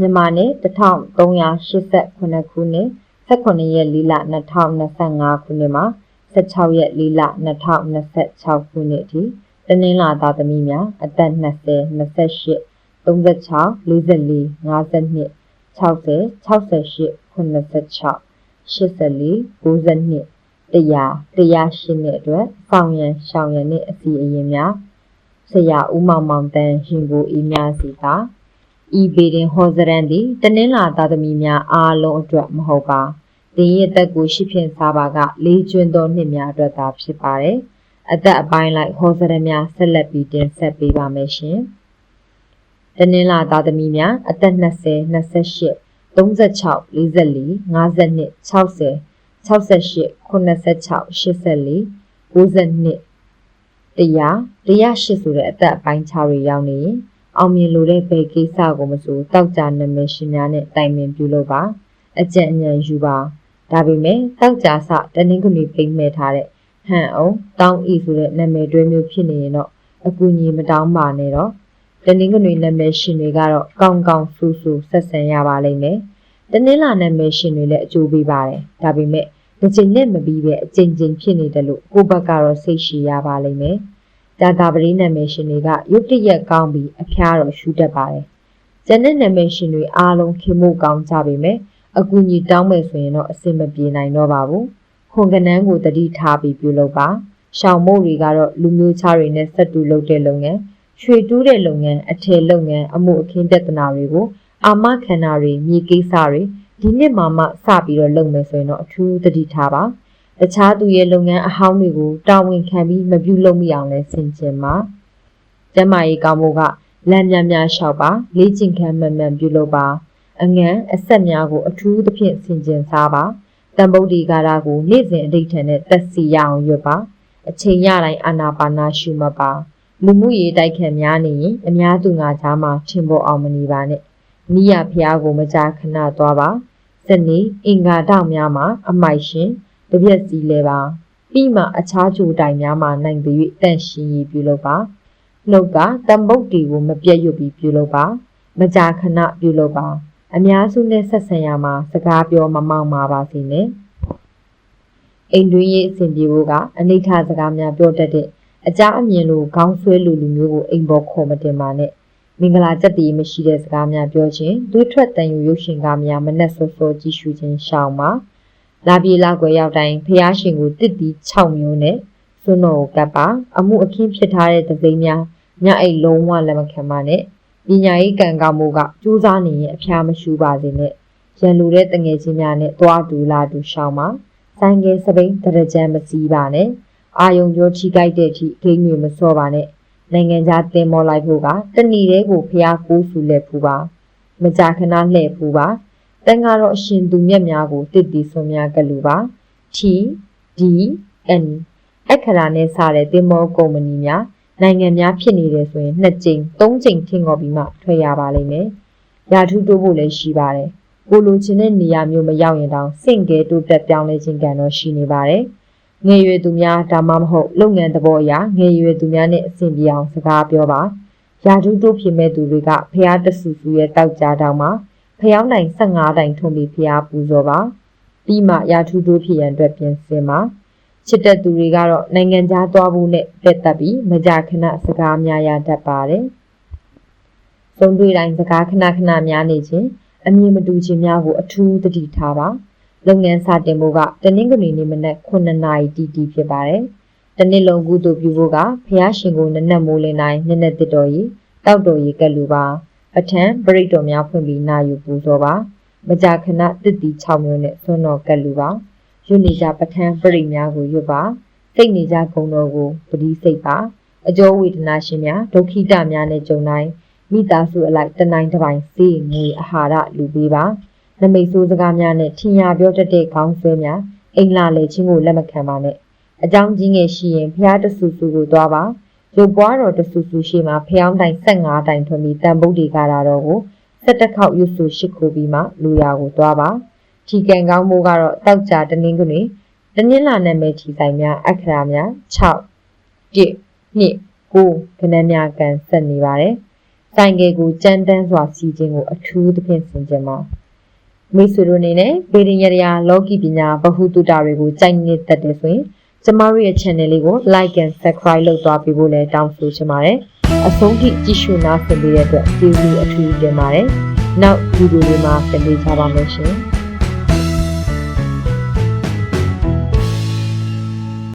မြန်မာနှစ်1389ခုနှစ်18ရက်4လ2025ခုနှစ်မှာ16ရက်4လ2026ခုနှစ်အထိတနင်္လာသားသမီးများအသက်20 28 36 44 52 60 68 86 84 92 100 108နှစ်အတွက်ဆောင်ရန်ရှောင်ရန်နှင့်အစီအရင်များဆရာဦးမောင်မောင်တန်းရှင်ကိုအေးများစီသာ ဤဘေဒင်ဟောစရန်သည်တနင်္လာသားသမီးများအားလုံးအတွက်မဟုတ်ပါတင်ရဲ့အသက်ကိုရှိဖြင့်စားပါကလေးကျွန်းသောနှစ်များအတွက်သာဖြစ်ပါတယ်အသက်အပိုင်းလိုက်ဟောစရန်များဆက်လက်ပြီးတင်ဆက်ပေးပါမယ်ရှင်တနင်္လာသားသမီးများအသက်20 28 36 44 52 60 68 86 84 92တရားတရားရှိဆိုတဲ့အသက်အပိုင်းခြားတွေရောက်နေရင် အောင်မြင်လို့တဲ့ဘယ်ကိစ္စကိုမဆိုတောက်ကြနာမည်ရှင်များနဲ့တိုင်ပင်ပြုလုပ်ပါအကြံဉာဏ်ယူပါဒါပေမဲ့တောက်ကြစတနင်္ဂနွေပိတ်မဲ့ထားတဲ့ဟန်အောင်တောင်းဤဆိုတဲ့နာမည်တွဲမျိုးဖြစ်နေရင်တော့အကူအညီမတောင်းပါနဲ့တော့တနင်္ဂနွေနာမည်ရှင်တွေကတော့ကောင်းကောင်းဆူဆူဆက်ဆံရပါလိမ့်မယ်တနင်္လာနာမည်ရှင်တွေလည်းအကျိုးပေးပါတယ်ဒါပေမဲ့တစ်ချိန်နဲ့မပြီးပဲအချိန်ချင်းဖြစ်နေတယ်လို့ကိုယ့်ဘက်ကတော့စိတ်ရှိရပါလိမ့်မယ် ဒါသာပရိနာမည်ရှင်တွေကရုတ်တရက်ကောင်းပြီးအဖျားတော့ရှူတတ်ပါတယ်ကျန်တဲ့နာမည်ရှင်တွေအားလုံးခင်မို့ကောင်းကြပေမဲ့အကူအညီတောင်းမယ်ဆိုရင်တော့အဆင်မပြေနိုင်တော့ပါဘူးခွန်ကနန်းကိုတတိထားပြီးပြုလုပ်ပါရှောင်းမို့တွေကတော့လူမျိုးခြားတွေနဲ့ဆက်တူလုပ်တဲ့လုပ်ငန်းရွှေတူးတဲ့လုပ်ငန်းအထည်လုပ်ငန်းအမှုအခင်းပြဿနာတွေကိုအာမခန္ဓာတွေမြေကိစ္စတွေဒီနှစ်မှမှစပြီးတော့လုပ်မယ်ဆိုရင်တော့အထူးသတိထားပါ တခြားသူရဲ့လုပ်ငန်းအဟောင်းတွေကိုတာဝန်ခံပြီးမပြုလုပ်မိအောင်လဲဆင်ခြင်ပါကျမကြီးကောင်းဖို့ကလမ်းများများလျှောက်ပါလေ့ကျင့်ခန်းမှန်မှန်ပြုလုပ်ပါအငန်းအဆက်များကိုအထူးသဖြင့်ဆင်ခြင်စားပါတန်ဗုဒ္ဓီကာရကိုနေ့စဉ်အဋိဌာန်နဲ့တက်စီရအောင်ရွတ်ပါအချိန်ရတိုင်းအာနာပါနာရှုမှတ်ပါလူမှုရေးတိုက်ခတ်များနေရင်အများသူငါကြားမှာထင်ပေါ်အောင်မနေပါနဲ့နိယဖျားကိုမကြာခဏသွားပါစနေအင်္ဂါတောက်များမှာအမိုက်ရှင် တပြက်စီလဲပါပြီးမှအခြားကြိုတိုင်များမှာနိုင်ပြီးတန့်ရှင်းရေးပြုလုပ်ပါနှုတ်ကတံပုတ်တီကိုမပြတ်ရွတ်ပြီးပြုလုပ်ပါမကြာခဏပြုလုပ်ပါ အများစုနဲ့ဆက်ဆံရမှာစကားပြောမမောက်ပါပါစေနဲ့အိမ်တွင်းရေးအစဉ်ပြေဖို့ကအနိဋ္ဌစကားများပြောတတ်တဲ့အကြအမြင်လိုခေါင်းဆွဲလူလူမျိုးကိုအိမ်ပေါ်ခေါ်မတင်ပါနဲ့မင်္ဂလာချက်တည်မရှိတဲ့စကားများပြောခြင်းသွေးထွက်တန်ယူရုပ်ရှင်ကားများမနှက်စောစောကြည့်ရှုခြင်းရှောင်ပါ လာပြေလာကွယ်ရောက်တိုင်းဖះရှင်ကိုတစ်တီ6မျိုးနဲ့စွန်းတော်ကိုကပ်ပါအမှုအခင်းဖြစ်ထားတဲ့ဒသိမ်းများညအိတ်လုံးဝလက်မခံပါနဲ့ပညာရေးကံကောင်းမှုကကြိုးစားနေရင်အဖျားမရှူပါစေနဲ့ရန်လိုတဲ့တငယ်ချင်းများနဲ့တွားတူလာတူရှောင်းပါဆိုင်ကယ်စပိန်တရကြံမစီးပါနဲ့အာယုံကြောထိကြိုက်တဲ့အထိဂိမ်းတွေမစောပါနဲ့နိုင်ငံခြားတင်မော်လိုက်ဖို့ကတဏီတဲ့ကိုဖျားကိုးစုလက်ဖူးပါမကြာခဏလှည့်ဖူးပါ တန်ကတော့အရှင်သူမြတ်များကိုတစ်တီဆွန်များကလူပါ T D N အခရာနဲ့စတဲ့တင်မောကုမ္ပဏီများနိုင်ငံများဖြစ်နေတယ်ဆိုရင်နှစ်ကြိမ်သုံးကြိမ်ထင်ခေါ်ပြီးမှထွက်ရပါလိမ့်မယ်ရာထူးတိုးဖို့လည်းရှိပါတယ်ကိုလိုချင်တဲ့နေရာမျိုးမရောက်ရင်တောင်စင့်ကဲတိုးတက်ပြောင်းလဲခြင်းကံတော့ရှိနေပါတယ်ငယ်ရွယ်သူများဒါမှမဟုတ်လုပ်ငန်းသဘောအရငယ်ရွယ်သူများနဲ့အဆင်ပြေအောင်စကားပြောပါရာထူးတိုးဖြစ်မဲ့သူတွေကဖះတဆူဆူရဲ့တောက်ကြတောင်းမှာ ဖျောင်းတိုင်15တိုင်ထုံပြီးဖျားပူဇော်ပါပြီးမှရာထူးတိုးဖြစ်ရန်အတွက်ပြင်ဆင်ပါချစ်တဲ့သူတွေကတော့နိုင်ငံခြားသွားဖို့နဲ့တက်တက်ပြီးမကြာခဏစကားများရတတ်ပါတယ်။သုံးတွေ့တိုင်းစကားခဏခဏများနေခြင်းအမြင်မတူခြင်းများကိုအထူးသတိထားပါ။လုပ်ငန်းစတင်ဖို့ကတနင်္ဂနွေနေ့မနက်9နာရီတီတီဖြစ်ပါတယ်။တနစ်လုံးကုသိုလ်ပြုဖို့ကဖះရှင်ကိုနနက်မိုးလင်းတိုင်းမျက်နှာတစ်တော်ရီတောက်တော်ရီကက်လူပါ ပထံပရိတ်တော်များဖွင့်ပြီးနာယူပူဇော်ပါမကြာခဏတစ်တီ6မျိုးနဲ့ဆွမ်းတော်ကက်လူပါရွနေကြပထံပရိတ်များကိုရွတ်ပါစိတ်နေကြဂုံတော်ကိုပတိစိတ်ပါအကျိုးဝေဒနာရှင်များဒုက္ခိတများနဲ့ကြုံတိုင်းမိသားစုအလိုက်တနိုင်တစ်ပိုင်းစေငွေအာဟာရလူပေးပါနမိတ်ဆိုးစကားများနဲ့ထင်ရပြောတတ်တဲ့ခေါင်းဆွဲများအိမ်လာလေချင်းကိုလက်မခံပါနဲ့အကြောင်းကြီးငယ်ရှိရင်ဖျားတဆူဆူကိုသွားပါ ရုပ်ပွားတော်တဆူဆူရှိမှဖျောင်းတိုင်15တိုင်ထွန်ပြီးတန်ဗုဒ္ဓေကာရာတော်ကို17ခေါက်ရွတ်ဆူရှိခိုးပြီးမှလူရာကိုသွားပါထီကန်ကောင်းမိုးကတော့တောက်ကြတနင်္ဂနွေတနင်္လာနာမည်ထီဆိုင်များအခရာများ6 1 2 9ခဏများကန်ဆက်နေပါတယ်ဆိုင်ကယ်ကိုကြမ်းတမ်းစွာစီးခြင်းကိုအထူးသဖြင့်ဆင်ခြင်ပါမိတ်ဆွေတို့အနေနဲ့ဗေဒင်ရရာလောကီပညာဗဟုသုတတွေကိုကြိုက်နေတတ်တယ်ဆိုရင် ကျမတို့ရဲ့ channel လေးကို like and subscribe လုပ်သွားပေးဖို့လည်းတောင်းဆိုချင်ပါတယ်အဆုံးထိကြည့်ရှုနားဆင်ပေးတဲ့အတွက်ကျေးဇူးအထူးတင်ပါတယ်နောက်ဗီဒီယိုလေးမှာပြန်တွေ့ကြပါမယ်ရှင်